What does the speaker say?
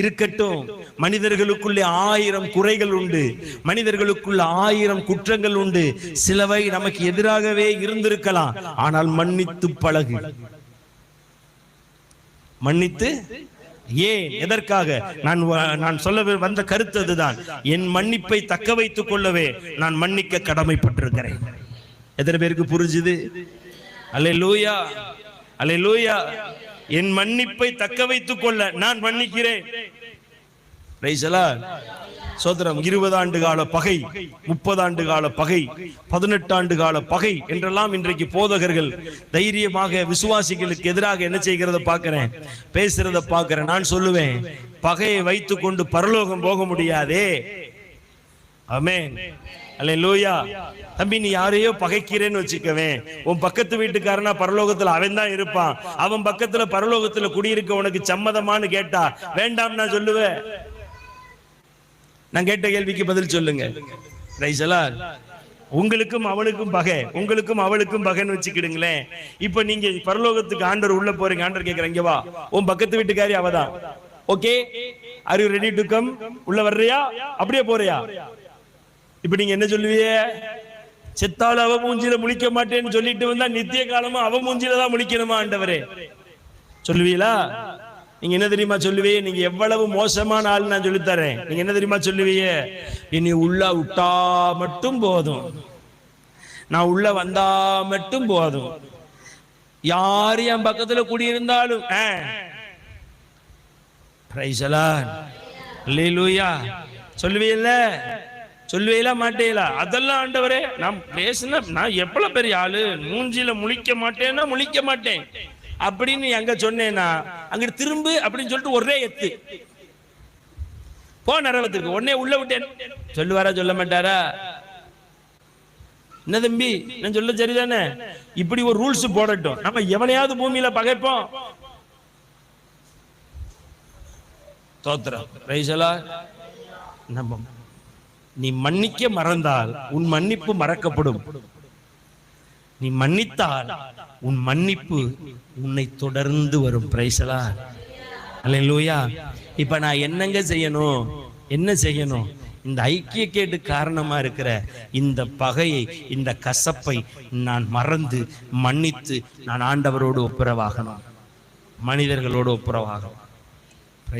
இருக்கட்டும். மனிதர்களுக்குள்ளே ஆயிரம் குறைகள் உண்டு. மனிதர்களுக்குள்ள ஆயிரம் குற்றங்கள் உண்டு. சிலவை நமக்கு எதிராகவே இருந்திருக்கலாம். ஆனால் மன்னித்து பழகு. மன்னித்து? ஏன்? எதற்காக? நான் நான் சொல்ல வந்த கருத்து அதுதான். என் மன்னிப்பை தக்க வைத்துக் கொள்ளவே நான் மன்னிக்க கடமைப்பட்டிருக்கிறேன். எத்தனை பேருக்கு புரிஞ்சுது? அல்ல லூயா அல்ல லூயா என் மன்னிப்பை தக்க வைத்துக் கொள்ள நான் மன்னிக்கிறேன். சோதரம் இருபது ஆண்டு கால பகை முப்பது ஆண்டு கால பகை பதினெட்டு ஆண்டு கால பகை என்றெல்லாம் இன்றைக்கு போதகர்கள் தைரியமாக விசுவாசிகளுக்கு எதிராக என்ன செய்கிறத பாக்குறேன் பேசுறத பாக்குறேன் நான் சொல்லுவேன் பகையை வைத்துக் கொண்டு பரலோகம் போக முடியாதே. அமேன் அல்ல லூயா தம்பி நீ யாரையோ பகைக்கிறேன்னு வச்சுக்கவேன் உன் பக்கத்து வீட்டுக்காரனா பரலோகத்துல அவன் தான் இருப்பான். அவன் பக்கத்துல பரலோகத்துல குடியிருக்க உனக்கு சம்மதமான்னு கேட்டா வேண்டாம் நான் சொல்லுவேன். நான் கேட்ட கேள்விக்கு பதில் சொல்லுங்க. ரைசலா உங்களுக்கும் அவளுக்கும் பகை. உங்களுக்கும் அவளுக்கும் பகைன்னு வச்சுக்கிடுங்களேன். இப்ப நீங்க பரலோகத்துக்கு ஆண்டர் உள்ள போறீங்க. ஆண்டர் கேக்குறீங்க வா. உன் பக்கத்து வீட்டுக்காரி அவதான். Okay are you ready to come உள்ள வர்றியா? அப்படியே போறியா? இப்ப நீங்க என்ன சொல்லுவீங்க? செத்தால அவ மூஞ்சில முழிக்க மாட்டேன்னு சொல்லிட்டு வந்தா நித்திய காலமா அவ மூஞ்சில தான் முழிக்கணுமா ஆண்டவரே? சொல்லுவீங்களா? நீங்க என்ன தெரியுமா சொல்லுவீங்க? நீங்க எவ்வளவு மோசமான ஆள் நான் சொல்லித் தரேன். நீங்க என்ன தெரியுமா சொல்லுவீங்க? இனி உள்ள விட்டா மட்டும் போதும். நான் உள்ள வந்தா மட்டும் போதும். யார் என் பக்கத்துல குடியிருந்தாலும் சொல்லுவீல்ல சொல்லுவேலா மாட்டேலா? அதெல்லாம் ஆண்டவரே நான் பேசின நான் எவ்வளவு பெரிய ஆளு? மூஞ்சில முழிக்க மாட்டேன்னா முழிக்க மாட்டேன். அப்படின்னு அங்க சொன்னேன்னா அங்கிட்டு திரும்பு அப்படின்னு சொல்லிட்டு ஒரே எத்து. போ நரகத்துக்கு உடனே உள்ள விட்டேன். சொல்லுவாரா சொல்ல மாட்டாரா? என்ன தம்பி நான் சொல்ல சரிதானே? இப்படி ஒரு ரூல்ஸ் போடட்டும். நம்ம எவனையாவது பூமியில பகைப்போம். தோத்திரம் ரைசலா நம்ம நீ மன்னிக்க மறந்தால் உன் மன்னிப்பு மறக்கப்படும். நீ மன்னித்தால் உன் மன்னிப்பு உன்னை தொடர்ந்து வரும். பிரைசலா அல்லேலூயா இப்ப நான் என்னங்க செய்யணும்? என்ன செய்யணும்? இந்த ஐக்கிய கேட்டு காரணமா இருக்கிற இந்த பகையை இந்த கசப்பை நான் மறந்து மன்னித்து நான் ஆண்டவரோடு ஒப்புரவாகணும். மனிதர்களோடு ஒப்புரவாகணும்.